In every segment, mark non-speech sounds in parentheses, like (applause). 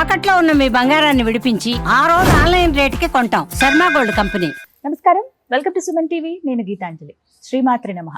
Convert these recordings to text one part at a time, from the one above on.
తాకట్లో ఉన్న మీ బంగారాన్ని విడిపించి ఆ రోజు ఆన్లైన్ రేటుకి కొంటాం. Sharma gold company. నమస్కారం. Welcome to Suman TV. నేను గీతాంజలి. శ్రీమాత్రి నమ.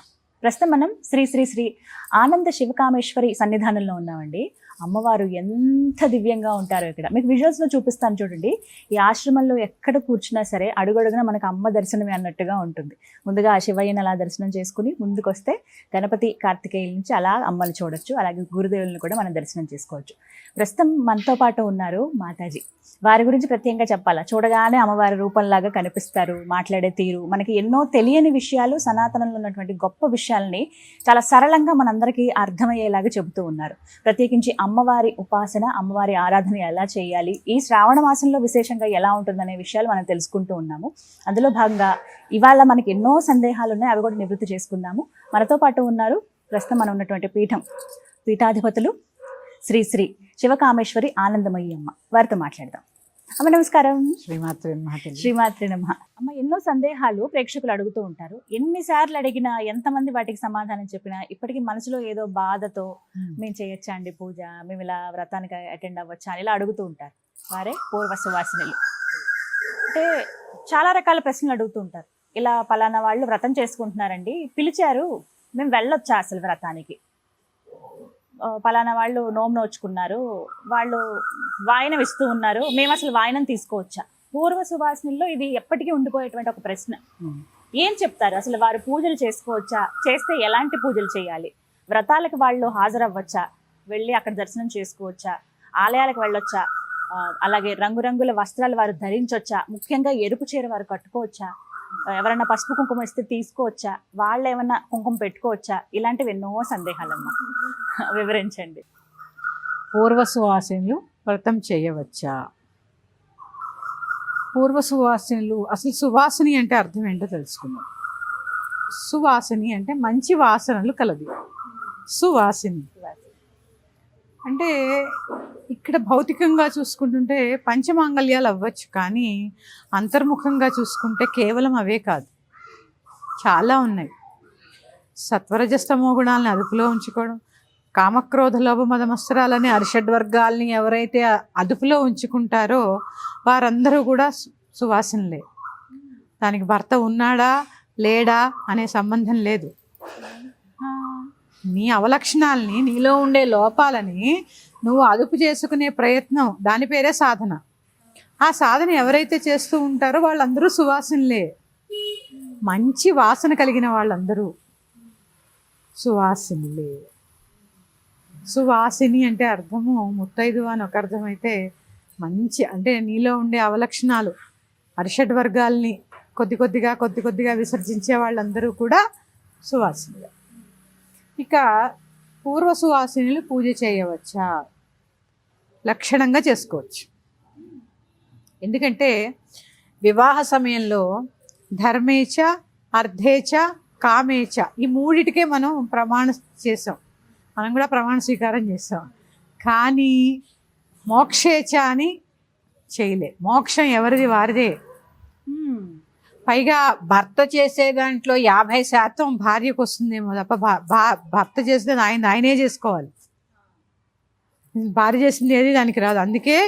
ప్రస్తుతం మనం శ్రీ శ్రీ శ్రీ ఆనంద శివకామేశ్వరి సన్నిధానంలో ఉన్నామండి. అమ్మవారు ఎంత దివ్యంగా ఉంటారో ఇక్కడ. మీకు విజువల్స్లో చూపిస్తాను చూడండి. ఈ ఆశ్రమంలో ఎక్కడ కూర్చున్నా సరే అడుగడుగున మనకు అమ్మ దర్శనమే అన్నట్టుగా ఉంటుంది. ముందుగా ఆ శివయ్యని అలా దర్శనం చేసుకుని ముందుకు వస్తే గణపతి కార్తికేయుల నుంచి అలా అమ్మని చూడొచ్చు. అలాగే గురుదేవులను కూడా మనం దర్శనం చేసుకోవచ్చు. ప్రస్తుతం మనతో పాటు ఉన్నారు మాతాజీ. వారి గురించి ప్రత్యేకంగా చెప్పాలా? చూడగానే అమ్మవారి రూపంలాగా కనిపిస్తారు మాట్లాడే తీరు. మనకి ఎన్నో తెలియని విషయాలు సనాతనంలో ఉన్నటువంటి గొప్ప విషయాల్ని చాలా సరళంగా మనందరికీ అర్థమయ్యేలాగా చెబుతూ ఉన్నారు. ప్రత్యేకించి అమ్మవారి ఉపాసన అమ్మవారి ఆరాధన ఎలా చేయాలి? ఈ శ్రావణ మాసంలో విశేషంగా ఎలా ఉంటుందనే విషయాలు మనం తెలుసుకుంటూ ఉన్నాము. అందులో భాగంగా ఇవాళ మనకి ఎన్నో సందేహాలు ఉన్నాయి అవి కూడా నివృత్తి చేసుకుందాము. మనతో పాటు ఉన్నారు ప్రస్తుతం మనం ఉన్నటువంటి పీఠం పీఠాధిపతులు శ్రీ శ్రీ శివకామేశ్వరి ఆనందమయ్యి అమ్మ వారితో మాట్లాడదాం. అమ్మ నమస్కారం. శ్రీమాత్రి శ్రీమాత్రి నమ. అమ్మ ఎన్నో సందేహాలు ప్రేక్షకులు అడుగుతూ ఉంటారు. ఎన్నిసార్లు అడిగినా ఎంతమంది వాటికి సమాధానం చెప్పినా ఇప్పటికీ మనసులో ఏదో బాధతో మేము చేయొచ్చా అండి పూజ? మేము ఇలా వ్రతానికి అటెండ్ అవ్వచ్చా అని ఇలా అడుగుతూ ఉంటారు. వారే పూర్వ సువాసినులు అంటే చాలా రకాల ప్రశ్నలు అడుగుతూ ఉంటారు. ఇలా పలానా వాళ్ళు వ్రతం చేసుకుంటున్నారండి. పిలిచారు. మేము వెళ్ళొచ్చా అసలు వ్రతానికి? పలానా వాళ్ళు నోము నోచుకున్నారు. వాళ్ళు వాయనం ఇస్తూ ఉన్నారు. మేము అసలు వాయనం తీసుకోవచ్చా? పూర్వ సువాసనల్లో ఇది ఎప్పటికీ ఉండిపోయేటువంటి ఒక ప్రశ్న. ఏం చెప్తారు? అసలు వారు పూజలు చేసుకోవచ్చా? చేస్తే ఎలాంటి పూజలు చేయాలి? వ్రతాలకు వాళ్ళు హాజరవ్వచ్చా? వెళ్ళి అక్కడ దర్శనం చేసుకోవచ్చా? ఆలయాలకు వెళ్ళొచ్చా? అలాగే రంగురంగుల వస్త్రాలు వారు ధరించవచ్చా ముఖ్యంగా ఎరుపు చీర వారు కట్టుకోవచ్చా? ఎవరైనా పసుపు కుంకుమ ఇస్తే తీసుకోవచ్చా? వాళ్ళు ఏమన్నా కుంకుమ పెట్టుకోవచ్చా? ఇలాంటివి ఎన్నో సందేహాలమ్మా. వివరించండి. పూర్వ సువాసినులు వ్రతం చేయవచ్చా? పూర్వ సువాసినులు అసలు సువాసిని అంటే అర్థం ఏంటో తెలుసుకుందాం. సువాసిని అంటే మంచి వాసనలు కలదు. సువాసిని. అంటే ఇక్కడ భౌతికంగా చూసుకుంటుంటే పంచమాంగల్యాలు అవ్వచ్చు కానీ అంతర్ముఖంగా చూసుకుంటే కేవలం అవే కాదు. చాలా ఉన్నాయి. సత్వరజస్తమో గుణాలను అదుపులో ఉంచుకోవడం కామక్రోధ లోభ మదమస్త్రాలని అరిషడ్ వర్గాల్ని ఎవరైతే అదుపులో ఉంచుకుంటారో వారందరూ కూడా సువాసనలే. దానికి భర్త ఉన్నాడా లేడా అనే సంబంధం లేదు. నీ అవలక్షణాలని నీలో ఉండే లోపాలని నువ్వు అదుపు చేసుకునే ప్రయత్నం దాని పేరే సాధన. ఆ సాధన ఎవరైతే చేస్తూ ఉంటారో వాళ్ళందరూ సువాసనలే. మంచి వాసన కలిగిన వాళ్ళందరూ సువాసినులే. సువాసిని అంటే అర్థము ముత్తైదు అని ఒక అర్థమైతే మంచి అంటే నీలో ఉండే అవలక్షణాలు అరిషడ్ వర్గాల్ని కొద్ది కొద్దిగా కొద్ది కొద్దిగా విసర్జించే వాళ్ళందరూ కూడా సువాసినులు. ఇక పూర్వ సువాసినులు పూజ చేయవచ్చా? లక్షణంగా చేసుకోవచ్చు. ఎందుకంటే వివాహ సమయంలో ధర్మేచ అర్ధేచ కామేచ ఈ మూడిటికే మనం ప్రమాణ చేసాం. మనం కూడా ప్రమాణ స్వీకారం చేసాం కానీ మోక్షేచ అని చేయలే మోక్షం ఎవరిది? వారిదే. పైగా భర్త చేసే దాంట్లో యాభై శాతం భార్యకు వస్తుందేమో తప్ప భర్త చేస్తే ఆయన ఆయనే చేసుకోవాలి. భార్య చేసింది ఏది దానికి రాదు. అందుకే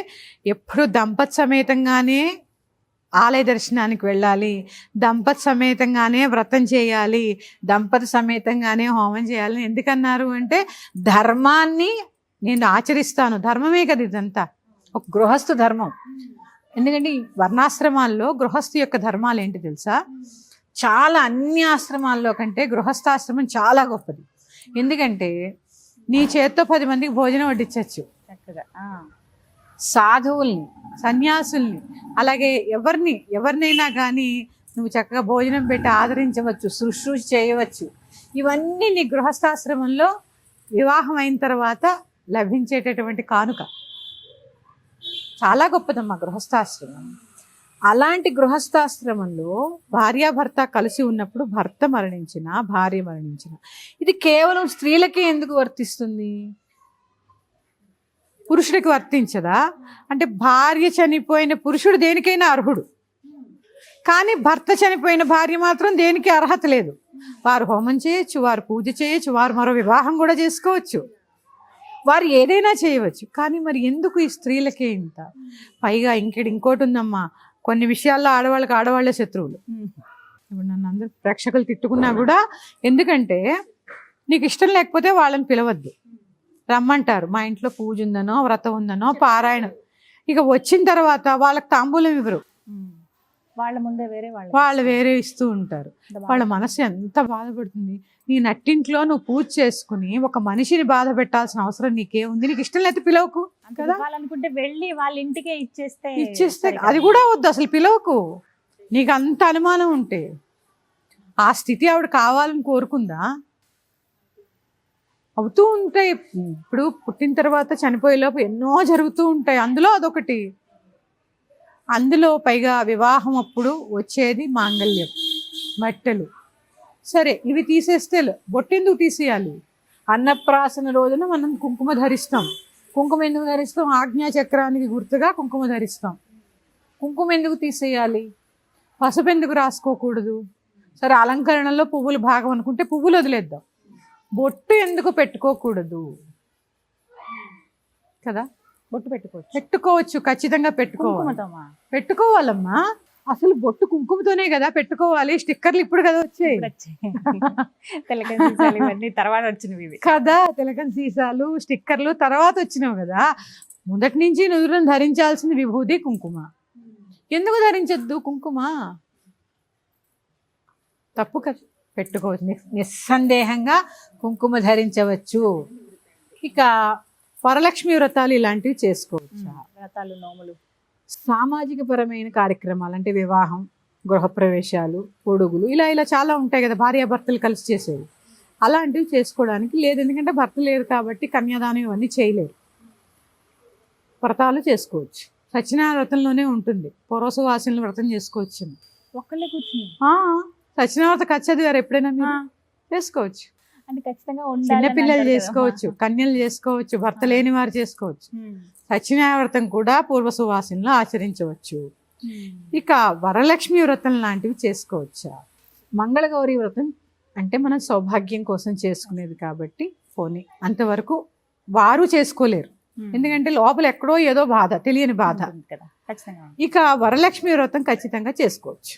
ఎప్పుడు దంపత్ సమేతంగానే ఆలయ దర్శనానికి వెళ్ళాలి. దంపతి సమేతంగానే వ్రతం చేయాలి. దంపతి సమేతంగానే హోమం చేయాలని ఎందుకన్నారు అంటే ధర్మాన్ని నేను ఆచరిస్తాను. ధర్మమే కదా ఇదంతా. ఒక గృహస్థు ధర్మం. ఎందుకంటే వర్ణాశ్రమాల్లో గృహస్థు యొక్క ధర్మాలు ఏంటి తెలుసా? చాలా అన్ని ఆశ్రమాల్లో కంటే గృహస్థాశ్రమం చాలా గొప్పది. ఎందుకంటే నీ చేత్తో పది మందికి భోజనం వడ్డించవచ్చు చక్కగా. సాధువుల్ని సన్యాసుల్ని. అలాగే ఎవరిని ఎవరినైనా కానీ నువ్వు చక్కగా భోజనం పెట్టి ఆదరించవచ్చు శుశ్రూష చేయవచ్చు. ఇవన్నీ నీ గృహస్థాశ్రమంలో వివాహం అయిన తర్వాత లభించేటటువంటి కానుక. చాలా గొప్పదమ్మా గృహస్థాశ్రమం. అలాంటి గృహస్థాశ్రమంలో భార్యాభర్త కలిసి ఉన్నప్పుడు భర్త మరణించిన భార్య మరణించిన ఇది కేవలం స్త్రీలకే ఎందుకు వర్తిస్తుంది? పురుషుడికి వర్తించదా? అంటే భార్య చనిపోయిన పురుషుడు దేనికైనా అర్హుడు. కానీ భర్త చనిపోయిన భార్య మాత్రం దేనికి అర్హత లేదు. వారు హోమం చేయొచ్చు వారు పూజ చేయొచ్చు వారు మరో వివాహం కూడా చేసుకోవచ్చు. వారు ఏదైనా చేయవచ్చు. కానీ మరి ఎందుకు ఈ స్త్రీలకే ఇంత? పైగా ఇంకేటి ఇంకోటి ఉందమ్మా. కొన్ని విషయాల్లో ఆడవాళ్ళకి ఆడవాళ్ళే శత్రువులు. ఇప్పుడు నన్ను అందరు ప్రేక్షకులు తిట్టుకున్నా కూడా ఎందుకంటే నీకు ఇష్టం లేకపోతే వాళ్ళని పిలవద్దు. రమ్మంటారు. మా ఇంట్లో పూజ ఉందనో వ్రతం ఉందనో పారాయణం. ఇక వచ్చిన తర్వాత వాళ్ళకి తాంబూలం ఇవ్వరు. వాళ్ళ ముందే వేరే వాళ్ళ వాళ్ళు వేరే ఇస్తూ ఉంటారు. వాళ్ళ మనసు ఎంత బాధపడుతుంది. నీ నట్టింట్లో నువ్వు పూజ చేసుకుని ఒక మనిషిని బాధ పెట్టాల్సిన అవసరం నీకేముంది? నీకు ఇష్టం లేకపోతే పిలవకు కదా? వాళ్ళనుకుంటే వెళ్ళి వాళ్ళ ఇంటికే ఇచ్చేస్తే ఇచ్చేస్తే. అది కూడా వద్దు అసలు పిలవకు. నీకు అంత అనుమానం ఉంటే. ఆ స్థితి ఆవిడ కావాలని కోరుకుందా? అవుతూ ఉంటాయి. ఇప్పుడు పుట్టిన తర్వాత చనిపోయేలోపు ఎన్నో జరుగుతూ ఉంటాయి. అందులో అదొకటి. అందులో పైగా వివాహం అప్పుడు వచ్చేది మాంగళ్యం బట్టలు సరే ఇవి తీసేస్తే బొట్టెందుకు తీసేయాలి? అన్నప్రాసన రోజున మనం కుంకుమ ధరిస్తాం. కుంకుమ ఎందుకు ధరిస్తాం? ఆజ్ఞా చక్రానికి గుర్తుగా కుంకుమ ధరిస్తాం. కుంకుమ ఎందుకు తీసేయాలి? పసుపు ఎందుకు రాసుకోకూడదు? సరే అలంకరణలో పువ్వులు భాగం అనుకుంటే పువ్వులు వదిలేద్దాం. బొట్టు ఎందుకు పెట్టుకోకూడదు? కదా? బొట్టు పెట్టుకోవచ్చు. పెట్టుకోవచ్చు ఖచ్చితంగా పెట్టుకోవాలి. పెట్టుకోవాలమ్మా. అసలు బొట్టు కుంకుమతోనే కదా పెట్టుకోవాలి స్టిక్కర్లు ఇప్పుడు కదా వచ్చాయి. (laughs) తర్వాత వచ్చినవి కదా తిలకం సీసాలు స్టిక్కర్లు తర్వాత వచ్చినావు కదా. మొదటి నుంచి నుదురును ధరించాల్సిన విభూది కుంకుమ. ఎందుకు ధరించొద్దు కుంకుమ? తప్పు కదా. పెట్టుకోవచ్చు. నిస్- నిస్సందేహంగా కుంకుమ ధరించవచ్చు. ఇక వరలక్ష్మి వ్రతాలు ఇలాంటివి చేసుకోవచ్చు? వ్రతాలు నోములు. సామాజిక పరమైన కార్యక్రమాలు అంటే వివాహం గృహప్రవేశాలు పొడుగులు ఇలా ఇలా చాలా ఉంటాయి కదా భార్యాభర్తలు కలిసి చేసేవి. అలాంటివి చేసుకోవడానికి లేదు. ఎందుకంటే భర్త లేరు కాబట్టి కన్యాదానం ఇవన్నీ చేయలేరు. వ్రతాలు చేసుకోవచ్చు. సత్యనారాయణ వ్రతంలోనే ఉంటుంది. పూర్వసువాసనలు వ్రతం చేసుకోవచ్చు ఒక్కళ్ళే కూర్చుని? సత్యనారాయణ కచ్చది గారు ఎప్పుడైనా మీరు? చేసుకోవచ్చు. అంటే ఖచ్చితంగా ఉండాలి చిన్న అని పిల్లలు అంటారు కదా. చేసుకోవచ్చు కన్యలు చేసుకోవచ్చు భర్త లేని వారు చేసుకోవచ్చు. సత్యనారాయణ వ్రతం కూడా పూర్వ సువాసనలో ఆచరించవచ్చు. ఇక వరలక్ష్మి వ్రతం లాంటివి చేసుకోవచ్చా? మంగళగౌరి వ్రతం అంటే మనం సౌభాగ్యం కోసం చేసుకునేది కాబట్టి పోనీ అంతవరకు వారు చేసుకోలేరు. ఎందుకంటే లోపల ఎక్కడో ఏదో బాధ తెలియని బాధ. ఇక వరలక్ష్మి వ్రతం ఖచ్చితంగా చేసుకోవచ్చు.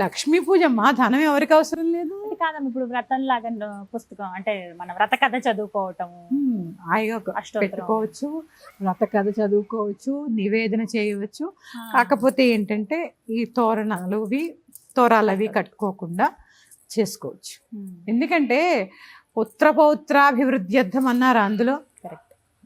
లక్ష్మీ పూజమ్మ ధనం ఎవరికి అవసరం లేదు. కాదమ్మ ఇప్పుడు వ్రతం లాగా పుస్తకం అంటే మన వ్రత కథ హాయిగా అష్టోత్తరం. పెట్టుకోవచ్చు వ్రత కథ చదువుకోవచ్చు నివేదన చేయవచ్చు. కాకపోతే ఏంటంటే ఈ తోరణాలు అవి తోరాలు అవి కట్టుకోకుండా చేసుకోవచ్చు. ఎందుకంటే పుత్ర పౌత్రాభివృద్ధ్యర్థం అన్నారు అందులో.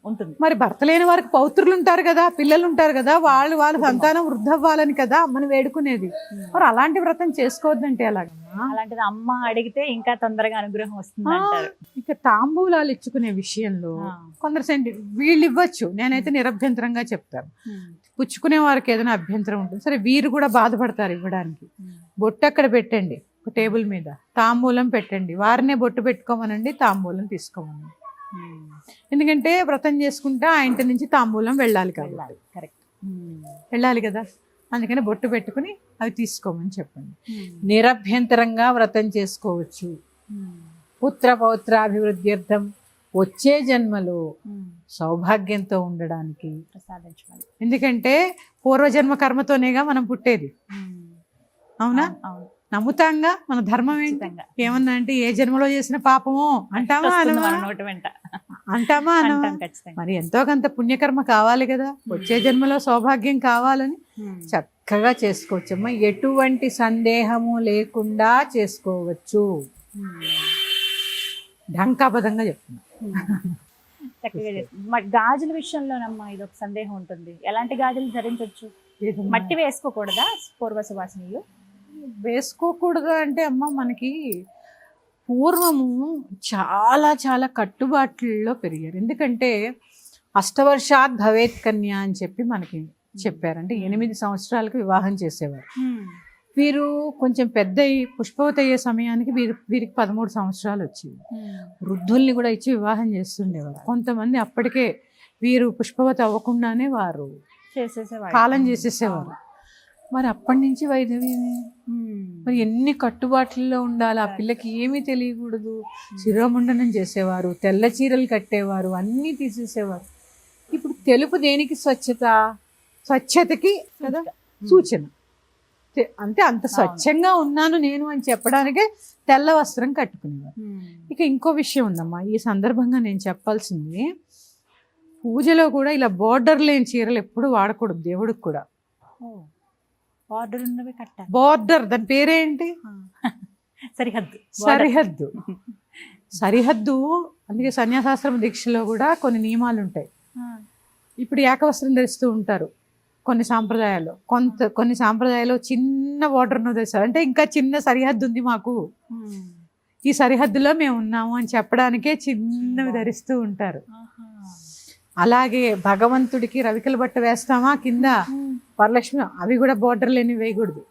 ఉంటుంది. మరి భర్త లేని వారికి పౌత్రులు ఉంటారు కదా పిల్లలు ఉంటారు కదా వాళ్ళు వాళ్ళ సంతానం వృద్ధవ్వాలని కదా అమ్మని వేడుకునేది. మరి అలాంటి వ్రతం చేసుకోవద్దంటే ఎలాగమ్మా? అలాంటిది అమ్మ అడిగితే ఇంకా తొందరగా అనుగ్రహం వస్తుంది ఇక తాంబూలాలు ఇచ్చుకునే విషయంలో. కొందరు సెంటి వీళ్ళు ఇవ్వచ్చు. నేనైతే నిరభ్యంతరంగా చెప్తాను. పుచ్చుకునే వారికి ఏదైనా అభ్యంతరం ఉంటుంది. సరే వీరు కూడా బాధపడతారు ఇవ్వడానికి. బొట్టు అక్కడ పెట్టండి ఒక టేబుల్ మీద. తాంబూలం పెట్టండి. వారినే బొట్టు పెట్టుకోమనండి తాంబూలం తీసుకోమనండి. ఎందుకంటే వ్రతం చేసుకుంటే ఆ ఇంటి నుంచి తాంబూలం వెళ్ళాలి కాబట్టి. వెళ్ళాలి కరెక్ట్ వెళ్ళాలి కదా? అందుకని బొట్టు పెట్టుకుని అవి తీసుకోమని చెప్పండి. నిరభ్యంతరంగా వ్రతం చేసుకోవచ్చు. పుత్ర పౌత్రాభివృద్ధ్యర్థం వచ్చే జన్మలో సౌభాగ్యంతో ఉండడానికి. ప్రసాదించమని. ఎందుకంటే పూర్వజన్మ కర్మతోనేగా మనం పుట్టేది. అవునా అవును. నమ్ముతాంగా? మన ధర్మం. ఏమన్నా అంటే ఏ జన్మలో చేసిన పాపమో అంటామా వస్తుంది అనమా? మన నోటి వెంట. అంటామా మరి ఎంతో కొంత పుణ్యకర్మ కావాలి కదా. వచ్చే జన్మలో సౌభాగ్యం కావాలని ఉమ్. చక్కగా చేసుకోవచ్చమ్మా. ఎటువంటి సందేహము లేకుండా చేసుకోవచ్చు. ఉమ్. ఢంకాపదంగా చెప్తున్నా. చక్కగా గాజుల విషయంలోనమ్మా ఇది ఒక సందేహం ఉంటుంది. ఎలాంటి గాజులు ధరించవచ్చు మట్టి వేసుకోకూడదా? పూర్వ సువాసనలు వేసుకోకూడదు అంటే అమ్మ మనకి పూర్వము చాలా చాలా కట్టుబాట్లలో పెరిగారు. ఎందుకంటే అష్టవర్షాత్ భవేత్ కన్య అని చెప్పి మనకి చెప్పారంటే ఎనిమిది సంవత్సరాలకు వివాహం చేసేవారు. వీరు కొంచెం పెద్ద పుష్పవతి అయ్యే సమయానికి వీరి వీరికి పదమూడు సంవత్సరాలు వచ్చేవి. వృద్ధుల్ని కూడా ఇచ్చి వివాహం చేస్తుండేవారు. కొంతమంది అప్పటికే వీరు పుష్పవతి అవ్వకుండానే వారు కాలం చేసేసేవారు. మరి అప్పటి నుంచి వైధవ్యమే మరి ఎన్ని కట్టుబాట్లలో ఉండాలి? ఆ పిల్లకి ఏమీ తెలియకూడదు. శిరోముండనం చేసేవారు తెల్ల చీరలు కట్టేవారు అన్నీ తీసేసేవారు. ఇప్పుడు తెలుపు దేనికి స్వచ్ఛత? స్వచ్ఛతకి కదా? సూచన. అంటే అంత స్వచ్ఛంగా ఉన్నాను నేను అని చెప్పడానికే తెల్ల వస్త్రం కట్టుకునేవారు. ఇక ఇంకో విషయం ఉందమ్మా. ఈ సందర్భంగా నేను చెప్పాల్సింది పూజలో కూడా ఇలా బోర్డర్ లేని చీరలు ఎప్పుడు వాడకూడదు దేవుడికి కూడా. ఆర్డర్ ఉన్నవి కట్టాలి. బోర్డర్ దాని పేరేంటి? సరిహద్దు. సరిహద్దు. సరిహద్దు. అందుకే సన్యాసాశ్రమ దీక్షలో కూడా కొన్ని నియమాలు ఉంటాయి. ఇప్పుడు ఏకవస్త్రం ధరిస్తూ ఉంటారు కొన్ని సాంప్రదాయాల్లో. కొంత కొన్ని సాంప్రదాయాలు చిన్న బోర్డర్ను ధరిస్తారు అంటే ఇంకా చిన్న సరిహద్దు ఉంది మాకు. ఈ సరిహద్దులో మేము ఉన్నాము అని చెప్పడానికే చిన్నవి ధరిస్తూ ఉంటారు. అలాగే భగవంతుడికి రవికల బట్ట వేస్తామా కింద? వరలక్ష్మి అవి కూడా బోర్డర్ లేని వేయకూడదు.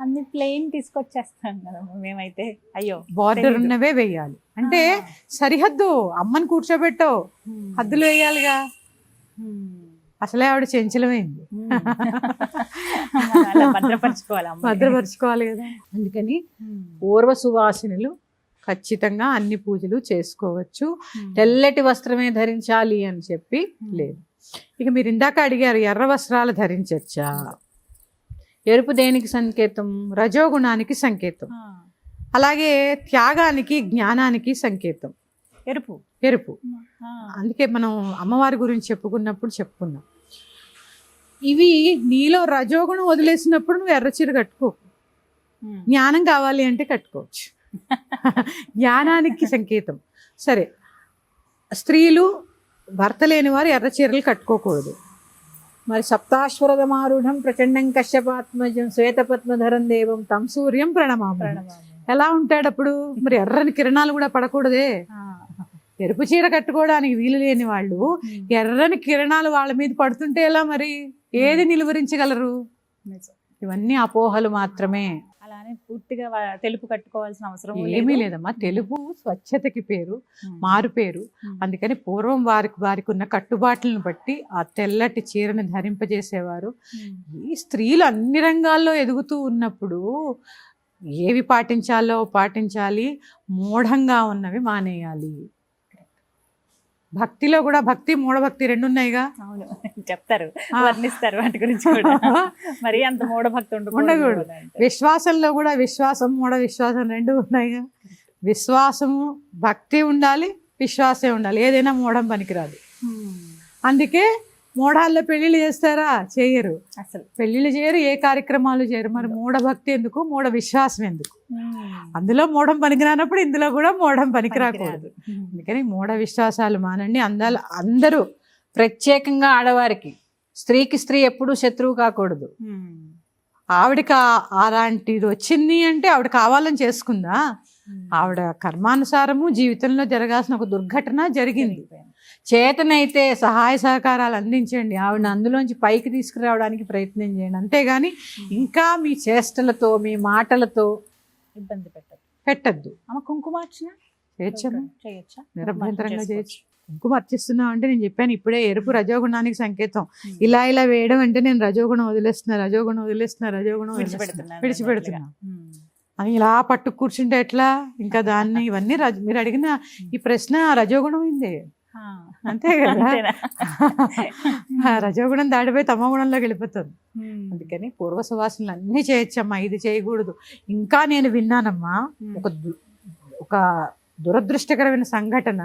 అన్ని ప్లెయిన్ తీసుకొచ్చేస్తాం కదా మేమైతే. అయ్యో బార్డర్. ఉన్నవే వేయాలి. అంటే సరిహద్దు అమ్మని కూర్చోబెట్టో హద్దులు వేయాలిగా. అసలే ఆవిడ చెంచలమైంది. భద్రపరచుకోవాలి. భద్రపరుచుకోవాలి కదా. అందుకని పూర్వ సువాసినులు ఖచ్చితంగా అన్ని పూజలు చేసుకోవచ్చు. తెల్లటి వస్త్రమే ధరించాలి అని చెప్పి లేదు. ఇక మీరు ఇందాక అడిగారు ఎర్ర వస్త్రాలు ధరించచ్చా? ఎరుపు దేనికి సంకేతం? రజోగుణానికి సంకేతం. అలాగే త్యాగానికి జ్ఞానానికి సంకేతం. ఎరుపు. ఎరుపు. అందుకే మనం అమ్మవారి గురించి చెప్పుకున్నప్పుడు చెప్పుకున్నాం. ఇవి నీలో రజోగుణం వదిలేసినప్పుడు నువ్వు ఎర్రచీర కట్టుకో. జ్ఞానం కావాలి అంటే కట్టుకోవచ్చు. (laughs) జ్ఞానానికి సంకేతం. సరే. స్త్రీలు భర్త లేని వారు ఎర్ర చీరలు కట్టుకోకూడదు. మరి సప్తాశ్వరదమారూఢం ప్రచండం కశ్యపాత్మజం శ్వేతపద్మధరం దేవం తం సూర్యం ప్రణమామ. ఎలా ఉంటాడు అప్పుడు? మరి ఎర్రని కిరణాలు కూడా పడకూడదే. ఎరుపు చీర కట్టుకోవడానికి వీలు లేని వాళ్ళు. ఎర్రని కిరణాలు వాళ్ళ మీద పడుతుంటే ఎలా మరి? ఏది నిలువరించగలరు. ఇవన్నీ అపోహలు మాత్రమే. అలానే పూర్తిగా తెలుపు కట్టుకోవాల్సిన అవసరం ఏమీ లేదమ్మా. తెలుగు స్వచ్ఛతకి పేరు మారు పేరు. అందుకని పూర్వం వారికి వారికి ఉన్న కట్టుబాట్లను బట్టి ఆ తెల్లటి చీరను ధరింపజేసేవారు. ఈ స్త్రీలు అన్ని రంగాల్లో ఎదుగుతూ ఉన్నప్పుడు ఏవి పాటించాలో పాటించాలి మూఢంగా ఉన్నవి మానేయాలి. భక్తిలో కూడా భక్తి మూఢభక్తి రెండు ఉన్నాయిగా అవును. చెప్తారు. వర్ణిస్తారు వాటి గురించి కూడా. (laughs) మరి అంత మూఢభక్తి ఉండకూడదు. విశ్వాసంలో కూడా విశ్వాసం మూఢ విశ్వాసం రెండు ఉన్నాయిగా విశ్వాసము భక్తి ఉండాలి విశ్వాసే ఉండాలి. ఏదైనా మూఢం పనికిరాదు. అందుకే మూఢాల్లో పెళ్ళిళ్ళు చేస్తారా? చేయరు. అసలు. పెళ్ళిళ్ళు చేయరు ఏ కార్యక్రమాలు చేయరు. మరి మూఢ భక్తి ఎందుకు? మూఢ విశ్వాసం ఎందుకు. అందులో మూఢం పనికిరానప్పుడు ఇందులో కూడా మూఢం పనికిరాకూడదు. అందుకని మూఢ విశ్వాసాలు మానండి. అందాలు అందరూ ప్రత్యేకంగా ఆడవారికి. స్త్రీకి స్త్రీ ఎప్పుడూ శత్రువు కాకూడదు. ఆవిడకి అలాంటిది వచ్చింది అంటే ఆవిడ కావాలని చేసుకుందా? ఆవిడ కర్మానుసారము జీవితంలో జరగాల్సిన ఒక దుర్ఘటన జరిగింది. చేతనైతే సహాయ సహకారాలు అందించండి. ఆవిడ అందులోంచి పైకి తీసుకురావడానికి ప్రయత్నం చేయండి. అంతేగాని ఇంకా మీ చేష్టలతో మీ మాటలతో ఇబ్బంది పెట్టదు పెట్టద్దు. ఆమె కుంకుమార్చన చేయొచ్చమ్మా చేయొచ్చా? నిరభ్యంతరంగా. చేయొచ్చు. కుంకుమ అర్చిస్తున్నాం అంటే నేను చెప్పాను ఇప్పుడే ఎరుపు రజోగుణానికి సంకేతం. ఇలా ఇలా వేయడం అంటే నేను రజోగుణం వదిలేస్తున్నా రజోగుణం వదిలేస్తున్నా రజోగుణం విడిచిపెడుతున్నా. ఉమ్. అని ఇలా పట్టు కూర్చుంటే ఎట్లా? ఇంకా దాన్ని ఇవన్నీ రజ మీరు అడిగిన ఈ ప్రశ్న రజోగుణం అయింది ఆ. అంతే కదా? రజోగుణం దాడిపోయి తమ గుణంలోకి వెళ్ళిపోతుంది. అందుకని పూర్వ సువాసనలు అన్నీ చేయొచ్చమ్మా ఇది చేయకూడదు. ఇంకా నేను విన్నానమ్మా. ఒక ఒక దురదృష్టకరమైన సంఘటన.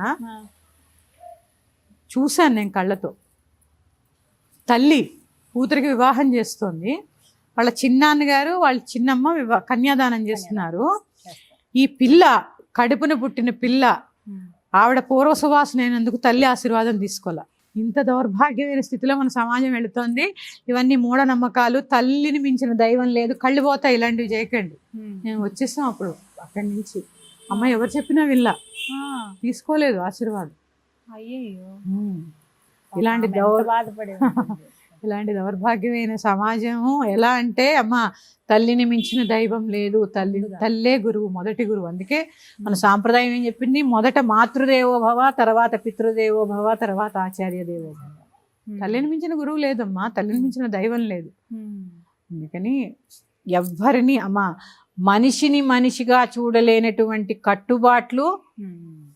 చూశాను నేను కళ్ళతో. తల్లి కూతురికి వివాహం చేస్తోంది. వాళ్ళ చిన్నాన్నగారు వాళ్ళ చిన్నమ్మ వివా కన్యాదానం చేస్తున్నారు. చేస్తా. ఈ పిల్ల కడుపున పుట్టిన పిల్ల. ఆవిడ పూర్వ సువాసన అయినందుకు తల్లి ఆశీర్వాదం తీసుకోలే ఇంత దౌర్భాగ్యమైన స్థితిలో మన సమాజం వెళుతోంది. ఇవన్నీ మూఢనమ్మకాలు. తల్లిని మించిన దైవం లేదు. కళ్ళు పోతాయి ఇలాంటివి చేయకండి. నేను వచ్చేసాం అప్పుడు అక్కడి నుంచి. అమ్మ ఎవరు చెప్పినా విల్ల. తీసుకోలేదు ఆశీర్వాదం. ఇలాంటి బాధపడి. (laughs) ఇలాంటి దౌర్భాగ్యమైన సమాజము ఎలా అంటే అమ్మ తల్లిని మించిన దైవం లేదు. తల్లి తల్లే గురువు మొదటి గురువు. అందుకే మన సాంప్రదాయం ఏం చెప్పింది? మొదట మాతృదేవో భవ తర్వాత పితృదేవో భవ తర్వాత ఆచార్య దేవో భవ. ఉమ్. తల్లిని మించిన గురువు లేదమ్మా. తల్లిని మించిన దైవం లేదు. అందుకని ఎవ్వరిని అమ్మ మనిషిని మనిషిగా చూడలేనటువంటి కట్టుబాట్లు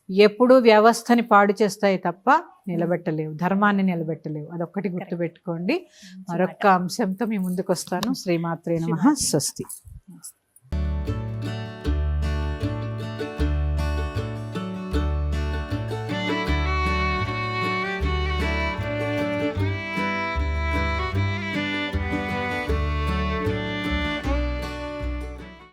ఎప్పుడూ వ్యవస్థని పాడు చేస్తాయి తప్ప నిలబెట్టలేవు. ధర్మాన్ని నిలబెట్టలేవు. అదొక్కటి గుర్తుపెట్టుకోండి. మరొక అంశంతో మీ ముందుకు వస్తాను శ్రీమాత్రే నమ. స్వస్తి.